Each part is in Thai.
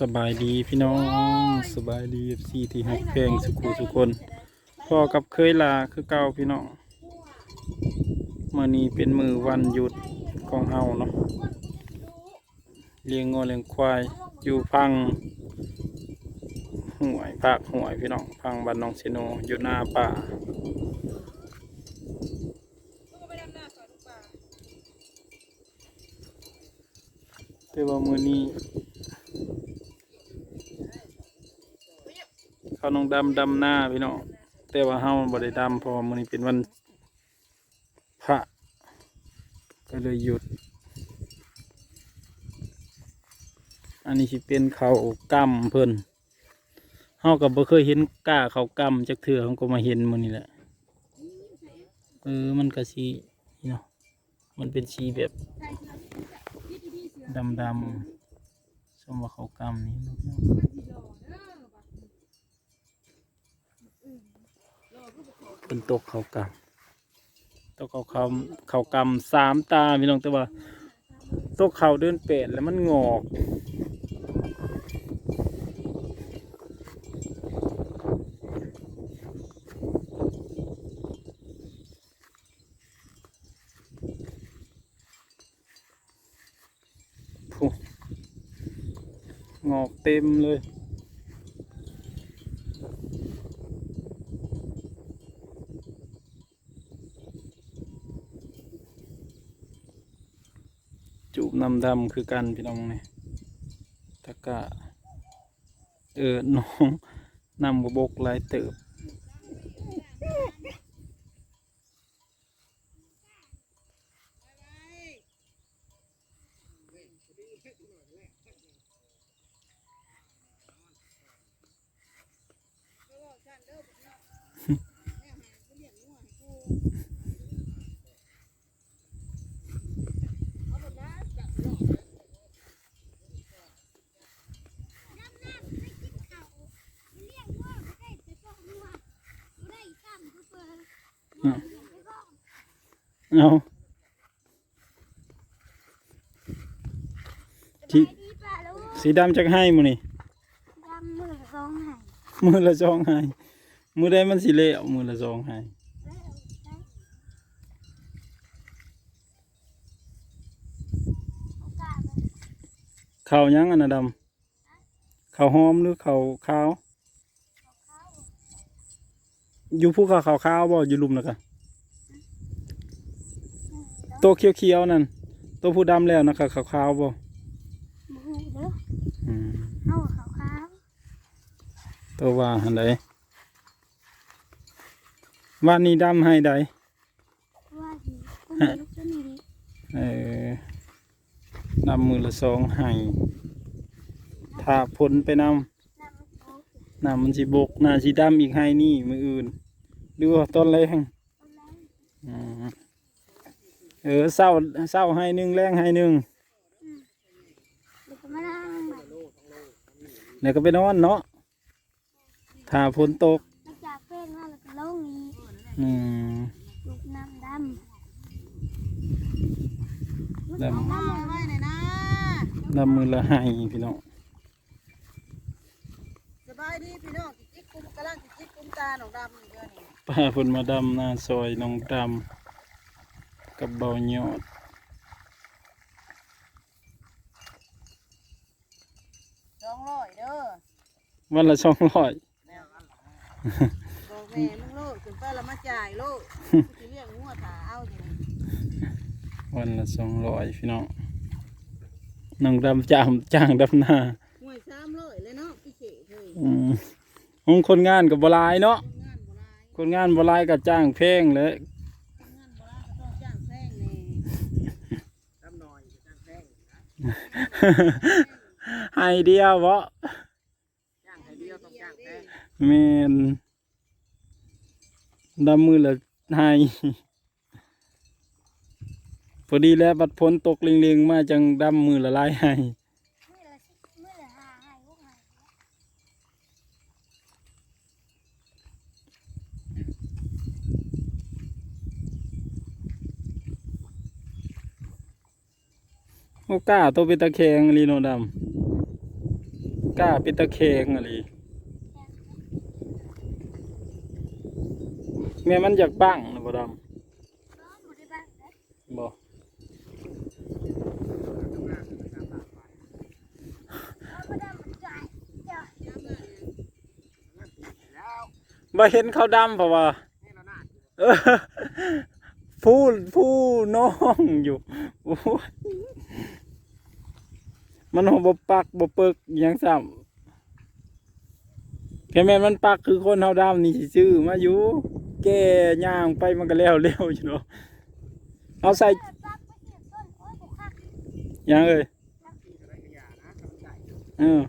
สบายดีพี่น้องสบายดีซีที่หักแพงสุขุสุคนพ่อกับเคยลาคือเก่าพี่น้องมื่อนี้เป็นมือวันหยุดของเฮาเนาะเลี้ยงงัวเลี้ยงควายอยู่พังห่วยภาคห่วยพี่น้องพังบ้านน้องเซโนอยู่หน้าป่าแต่ว่ามือนี้ เขาน้องดำดำหน้าพี่น้องแต่ว่าเฮาบ่ได้ดำพราะว่ามื้อนี้เป็นวันพระก็เลยหยุด อันนี้สิเป็นเขากำเพิ่นเฮาก็บ่เคยเห็นกล้าเขากำจักเทื่อเฮาก็มาเห็นมื้อนี้แหละเออมันก็สีเนาะมันเป็นสีแบบดำๆสมว่าเขากำนี่ เนาะเป็นตกเขากำตกเขาเขาเขากำสามตาพี่น้องแต่ว่าตกเขาเดินเป็ดแล้วมันงอกงอกเต็มเลย จูบนำดำคือกันพี่น้องเนี่ยตะกะเออน้องนำบบกหลายเติบ เอาสีสีดำจักให้มือนี่ดำมือร้องไห้มือละสองให้มือใดมันสิเละมือละสองให้โอกาสข้าวหยังอันน่ะดำข้าวหอมหรือข้าวขาวอยู่ภูเขาขาวขาวๆบ่อยู่ลุมนะกะ ตัวเขียวๆนั่นตัวผู้ดำแล้วนะคะขาวขาวๆบ่มูเด้ออืมเอาขาวขาวตัวว่าหันใดวันนี้ดำให้ใดว่าดีต้องลุกขึ้นดีเออนำมือละสองให้ถ้าผลไปนน้ำโอ้ำยนำมันสิบกหน้าสีดำอีกให้นี่มืออื่นดูว่าต้นแรงต้นแรงอืม เออเศร้าเศร้าให้หนึ่งแรงให้หนึ่งเดี๋ยวก็มานั่งใหม่เดี๋ยวก็ไปนอนเนาะถ้าฝนตกหลังจากเพ่งมาแล้วก็ลงนี้อืมลูกน้ำดดำไว้หน่อยนะำดำมือละให้พี่น้องสบายดีพี่น้องจิกกุมกำลังจิกกุมตาหนองดำอยู่เดี๋ยวนี้ป้าฝนมาดำหน้าซอยน้องดำ กับเบาหยอดสองร้อยเด้อวันละสองร้อย บอกแม่มึงโลดจนไปละมาจ่ายโลดสิเรียกงัวถาเอาอยู่นี่วันละสองร้อยพี่น้องน้องดำจามจ้างดำหน้าหวยสามร้อยเลยเนาะพี่เฉยเลยอืมของคนงานกับบหลายเนาะคนงานโบราณคนงานบหลายก็จ้างเพลงเลย คนงานโบราณก็ต้องจ้างแซงแน่ทำหน่อยจ้างแซงนะ ให้เดียวบ่จ้างให้เดียวต้องจ้างแซงแมนดำมือละให้พอดีแล้วบัดพ้นตกเลียงๆมาจังดำมือละลายให้ เมื่อละสิเมื่อละหาให้ลูกหาย โอ้ก้าตัวเป็นตะแคงลีโนดำก้าเป็นตะแคงอะไรแม่มันอยากบ้างนะบ่ดน้อดำบ่บ่ได้มันจ่าเห็นเขาดำเพราะว่า ผู้ผู้น้องอยู่มันหัวบปักบ่เปิกอิหยังซ้ำแค่แม่มันปักคือคนเฮาดำนี่สิซื้อมาอยู่แก่ย่างไปมันก็แล้วเร็วอยู่เนาะเอาใส่ยังเอ้ยเออ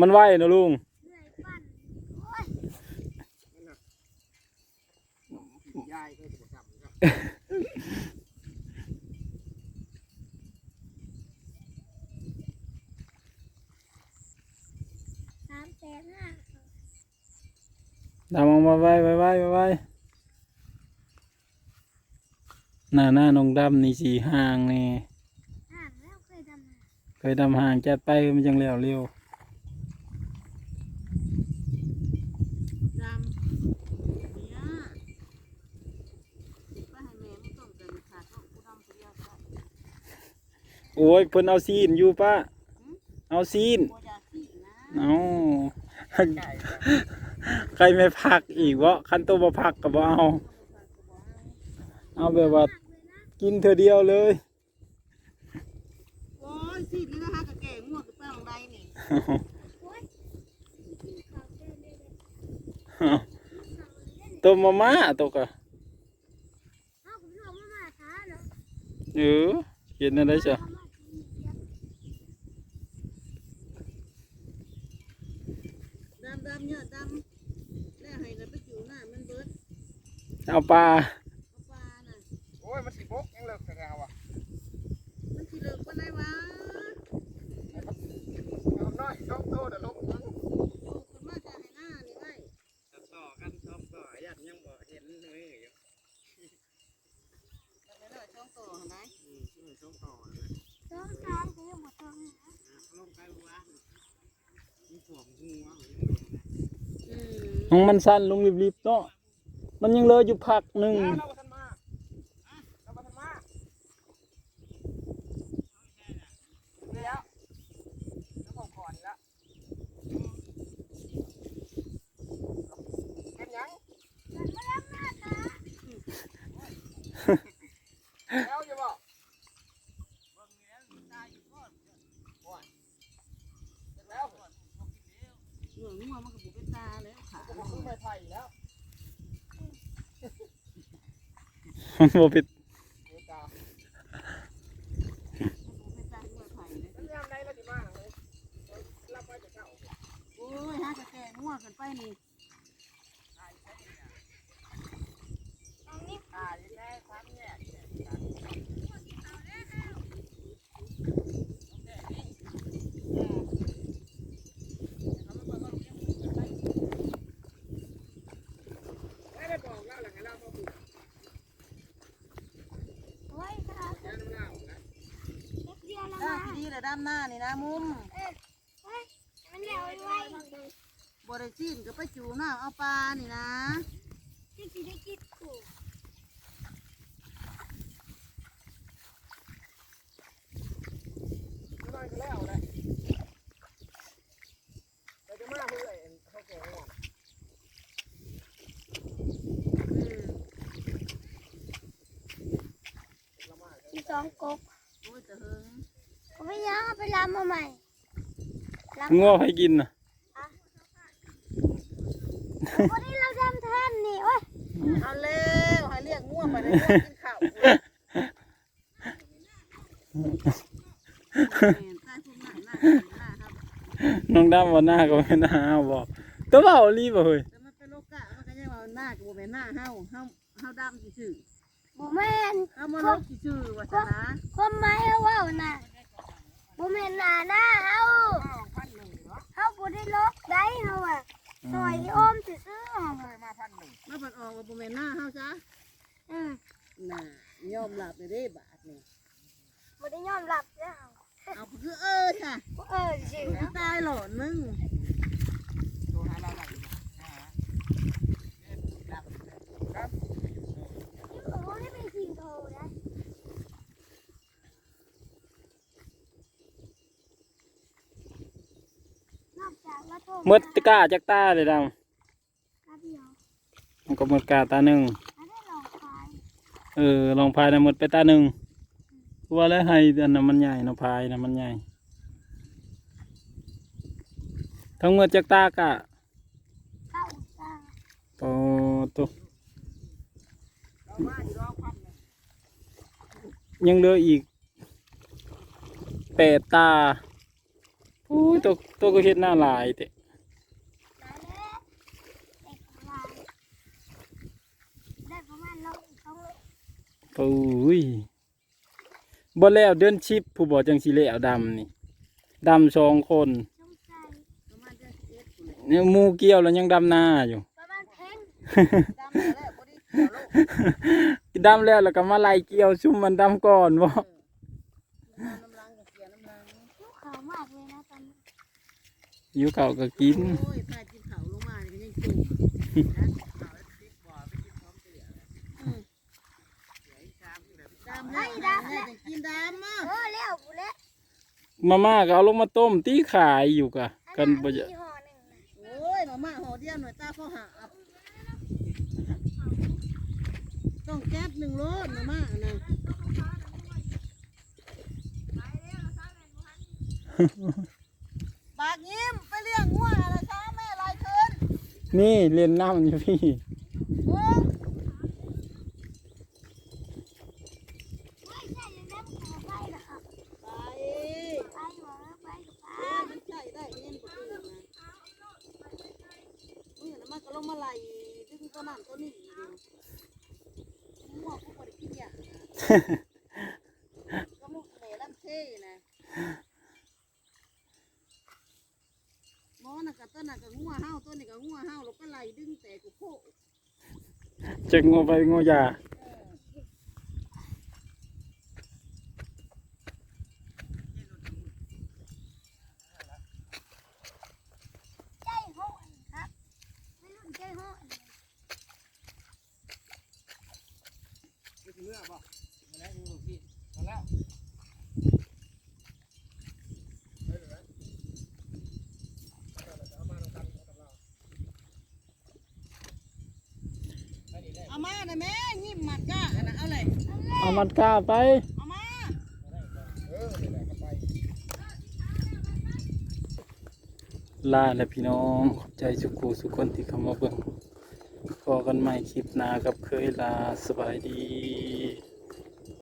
มันไหวนะลุง เหนื่อยปั่นโอ้ย ยายก็จะทำครับ สามแสนห้าดำออกมาไว้ไว้ไว้ไว้ไว้หน้าหน้าน้องดำนี่สีห่างนี่ห่างแล้วเคยทำมา เคยดำห่างจัดไปมันจังเร็วเร็ว ดำเนี่ยไปให้แม่มึงต้มกันขาดก็กูดำคนเดียวก็ได้ โอ้ยเพิ่นเอาซีนอยู่ป้าเอาซีนบ่อยากขี้นะเอาใครไม่พักอีกวะคันตัวบ่พักก็บ่เอาเอาแบบว่ากินเธอเดียวเลยโอ้ยสินี่นะคะกะแก่ง่วงกับแป้งใดนี่โอ้ยเขาเดินได้เลยตัวมาม่าตัวกะเอาคุณผู้ชมมามาช้าเนาะเออเห็นอะไรจ้ะ เอามากินเดี๋ยว ดำดำเนี่ยดำแล้วให้น่ะไปอยู่หน้ามันเบิดเอาปลาเอาปลาน่ะโอ้ยมันสิบกยังเลิกแต่แล้วอะมันสิเลิกปานใดวะเอาน้อยช่องโตเดี๋ยวลงมั้งอยู่คนมาจะให้หน้านี่ไว้ต่อกันชอบก็ยันยังบ่เห็นเลยอยู่แล้วไปเลยช่องโตหั่นไหนอืมช่องต่อต้องตามก็ยังบ่ต้องนะลงไปว่ามีผวงหัวอืมของ มันสั้นลงรีบๆเนาะมันยังเหลืออยู่พักหนึ่ง เราทันมาเราทันมาเดี๋ยวแล้วผมก่อนละเป็นยัง มันไม่รับหน้าตา แล้วอยู่บ่ แล้ว เหงื่อง่วงมันก็บุเป็นตาแล้วขา ผม มัน ขึ้นไปไผ่แล้ว บ่ปิดเดี๋ยวจ้าบุเป็นตาเลยมันยามใดเราสิมาเลยรับไว้จะเจ้า โอ้ยฮะกะแก่ง่วงกันไปนี่ ตรงนี้ อ่าอยู่แม่ทั้งเนี่ยไม่ได้บอกแล้วหลังให้เรามาปลูก โอ้ยค่ะ ยาน้ำเน่านะ แป๊บเดียวแล้ว ด้านะนที่ดีเลยด้านหน้านี่นะมุมเอ้ยเฮ้ยมันแล้วไว้บริจินก็ไปจูหน้าเอาปลานี่นะที่สิได้กินกูไม่ได้ก็แล้วเลยเราจะมาเพื่อเขาแก่ง่วงละมามีสองกบโอ้ยจะเฮิงผม ไม่ยังเอาไปรำมาใหม่รำงัวให้กินน่ะวันนี้เราทำแทนนี่โอ้ยเอาเร็วให้เรียกง่วงไปเลยง่วงกินข้าวแม่นใต้พุ่มหน้าหน้าหน้าครับน้องดำว่าหน้าก็ไม่น่าเอาบอกตัวเบาลีบ่เฮ้ยแต่มันเป็นโลกะมันก็ยังว่าหน้ากับโมแม่นหน้าเฮาเฮาเฮาดำซื่อบ่แม่นๆเฮามาลกซื่อๆว่าซะนะความหมายเอาเว่าน่ะ บ่แม่นหน้าหน้าเฮาเฮาบ่ได้ลกได้เฮาอะซอยโอมซื่อๆเฮาเคอะยมาพันหนึ่งมาเปิดออกว่าโมแม่นหน้าเฮาจ้ะอืมน่ะยอมรับเลยเด้บาทนี่บ่ได้ยอมรับเด้อเฮาเอาคือเออค่ะเออสิมึงสิตายหลอนมึงโอ้ยเป็นสิงโตนะนอกจากว่าโทร ห มดกาจากตาเลยดำกาเดียวมันก็หมดกาตาหนึ่งอันนี้ลองขายเออลองพายนะหมดไปตาหนึ่งว่าแล้วให้อันนั้นมันใหญ่เนาะพายนะมันใหญ่ ทั้งหมดจากตากะเข้าตาโอ้ตัวยังเหลืออีกแปดตาอุ้ยตัวตัวก็เห็ดหน้าหลายแต่แล้วเด็กลายได้ประมาณโลสองโล โอ้ยบ่แล้วเดินชิปผู้บอกจังสิแล้วดำนี่ดำสองคนสงสัยประมาณเดือเกี้ยมูเกี่ยวแล้วยังดำหน้าอยู่ดำแล้วแหละบ่ได้เกี่ยวก็มาไล่เกี่ยวซุ่มมันดำก่อนบ่น้ำลังกับเกียร์น้ำลังลูกขาวมาเลยนะตอนนี้อยู่เก่าก็กิน โอ้ยพากินเขาลงมานี่ก็ยังจุกนะอืมดำให้ดำให้ กินดำอะเออแล้วกูแล้วมาม่าก็เอาลงมาต้มตีขายอยู่กะ กันบ่จะยี่ห้อหนึ่งนะโอ้ยมาม่าห่อเดียวหน่อยตาพ่อหาบต้องแก๊บหนึ่งโลมาม่านะปากยิ้มไปเลี้ยงงัวอะไรช้าแม่ลายเคินนี่เรียนน้ำอยู่พี่ โอ้ ไม่ใช่ยังน้ำขาวไปนะครับ ไป ไปหมอไปกับป้า เอ้ยมันใส่ได้เงินกว่าอื่นนะมึงเห็นมันก็ลงมาไล่ดึง ตัวนี้มั่วพวกบริกินเนี่ยก็มุกเหล่ลำเท่นะหมอน่ะกับตัวน่ะกับงัวเห่าตัวนี้กับงัวเห่าเราก็ไล่ดึงแต่กูโคจะงอไปงอยา ใจห้อนครับไม่รุ่นใจห้อน เอามาห นะแม่ยิ้มหมัดก้าอันนะเอาเลยเอามันกล้าไป เอามาลาและพี่น้องขอบใจสุกูสุคนที่เข้ามาเบิ่งพอกันใหม่คลิปหน้ากับเคยลาสบายดี